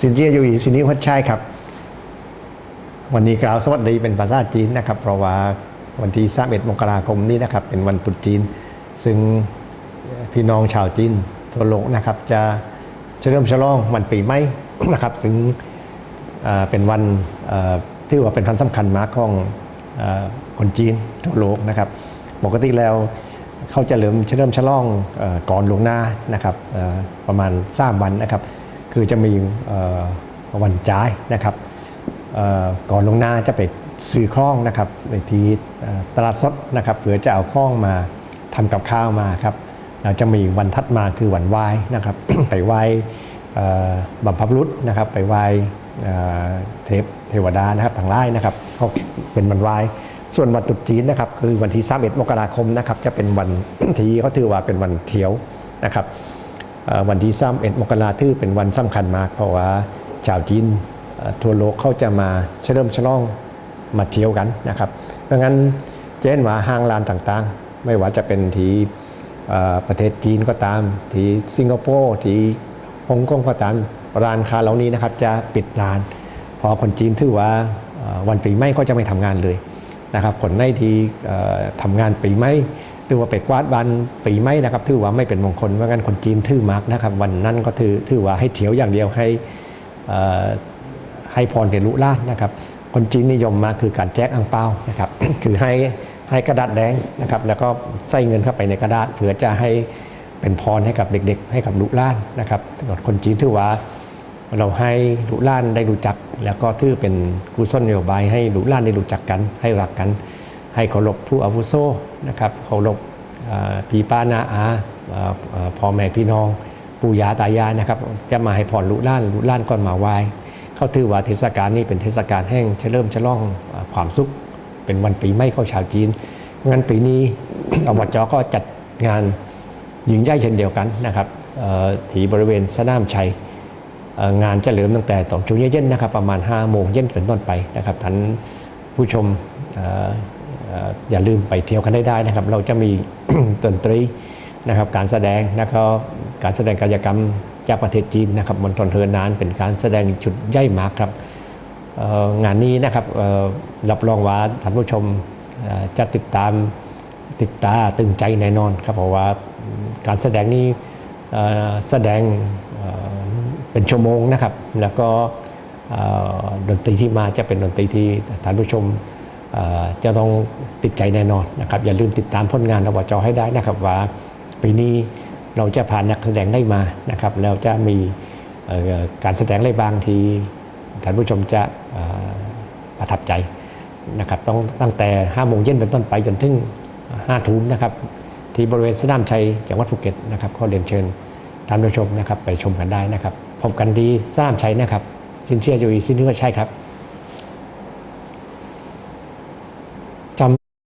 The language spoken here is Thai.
สินเจียยูอีสินิวัชชัยครับ วันนี้กล่าวสวัสดีเป็นภาษาจีนนะครับ เพราะว่าวันที่31มกราคมนี้นะครับ เป็นวันตรุษจีน ซึ่งพี่น้องชาวจีนทั่วโลกนะครับ จะเฉลิมฉลองวันปีใหม่นะครับ ซึ่งเป็นวันที่ว่าเป็นวันสำคัญมากของอคนจีนทั่วโลกนะครับ ปกติแล้วเขาจะเริ่มเฉลิมฉลองอก่อนลวงหน้านะครับประมาณ3วันนะครับ คือจะมีวันจ่ายนะครับก่อนลงหน้าจะไปซื้อคล้องนะครับในที่ตลาดสดนะครับเพื่อจะเอาคล้องมาทำกับข้าวมาครับแล้วจะมีวันทัดมาคือวันไหว้นะครับไปไหว้บัมพบรุษนะครับ ไปไหว้เอ่อเทพเทวดานะครับทางไล่นะครับเขาเป็นวันไหว้ส่วนวันตรุษจีนนะครับคือวันที่ 31 มกราคมนะครับจะเป็นวันที่เขาถือว่าเป็นวันเที่ยวนะครับ วันที่31มกราถือเป็นวันสำคัญมาก เพราะว่าชาวจีนทั่วโลกเขาจะมาเฉลิมฉลองมาเที่ยวกันนะครับ เพราะงั้นเจนว่าห้างร้านต่างๆ ไม่ว่าจะเป็นที่ประเทศจีนก็ตาม ที่สิงคโปร์ที่ฮ่องกงก็ตามร้านค้าเหล่านี้นะครับจะปิดร้าน พอคนจีนถือว่าวันปีใหม่ก็จะไม่ทำงานเลย นะครับคนในที่เอ่อทำงานปีใหม่หรือว่าไปกวาดบ้านปีใหม่นะครับถือว่าไม่เป็นมงคลเพราะงั้นคนจีนถือมากนะครับ วันนั้นก็ถือถือว่าให้เที่ยวอย่างเดียวให้ให้พรแก่ลุล่านนะครับ คนจีนนิยมมากคือการแจกอังเปานะครับคือให้ให้กระดาษแดงนะครับ แล้วก็ใส่เงินเข้าไปในกระดาษเพื่อจะให้เป็นพรให้กับเด็กๆ ให้กับลุล่านนะครับคนจีนถือว่า เราให้ลูกล้านได้รู้จัก แล้วก็ถือเป็นกุศลนโยบายให้ลูกล้านได้รู้จักกัน ให้รักกัน ให้เคารพผู้อาวุโสนะครับเคารพเอ่อพี่ป้านาอาเอ่อเอ่อพ่อแม่พี่น้องปู่ย่าตายายนะครับ จะมาให้พรลูกล้านลูกล้านก็มาไหว้เขาถือว่าเทศกาลนี้เป็นเทศกาลแห่งเฉลิมฉลองอความสุข เป็นวันปีใหม่ของชาวจีนงั้นปีนี้อบจก็จัดงานยิงใหญ่เช่นเดียวกันนะครับที่บริเวณสนามชัย งานจะเริ่มตั้งแต่ตอนช่วงเย็นๆนะครับประมาณ5โมงเย็นเป็นต้นไปนะครับท่านผู้ชมอย่าลืมไปเที่ยวกันได้ได้นะครับ เราจะมีดนตรีนะครับการแสดงนะครับการแสดงกายกรรมจากประเทศจีนนะครับมณฑลเทินนานเป็นการแสดงจุดใหญ่มากครับงานนี้นะครับรับรองว่าท่านผู้ชมจะติดตามติดตาตึงใจแน่นอนครับเพราะว่าการแสดงนี้แสดง เป็นชั่วโมงนะครับ แล้วก็ดนตรีที่มาจะเป็นดนตรีที่ท่านผู้ชมจะต้องติดใจแน่นอนนะครับ อย่าลืมติดตามผลงานอบจให้ได้นะครับว่าปีนี้เราจะผ่านนักแสดงได้มานะครับ แล้วจะมีการแสดงอะไรบางที่ท่านผู้ชมจะประทับใจนะครับต้องตั้งแต่5โมงเย็นเป็นต้นไปจนถึง5ทุ่มนะครับ ที่บริเวณสนามชัยจังหวัดภูเก็ตนะครับขอเรียนเชิญท่านผู้ชมนะครับไปชมกันได้นะครับ พบกันดีสนามชัยนะครับ สินเชื่ออยู่อีกสินเชื่อใช่ครับ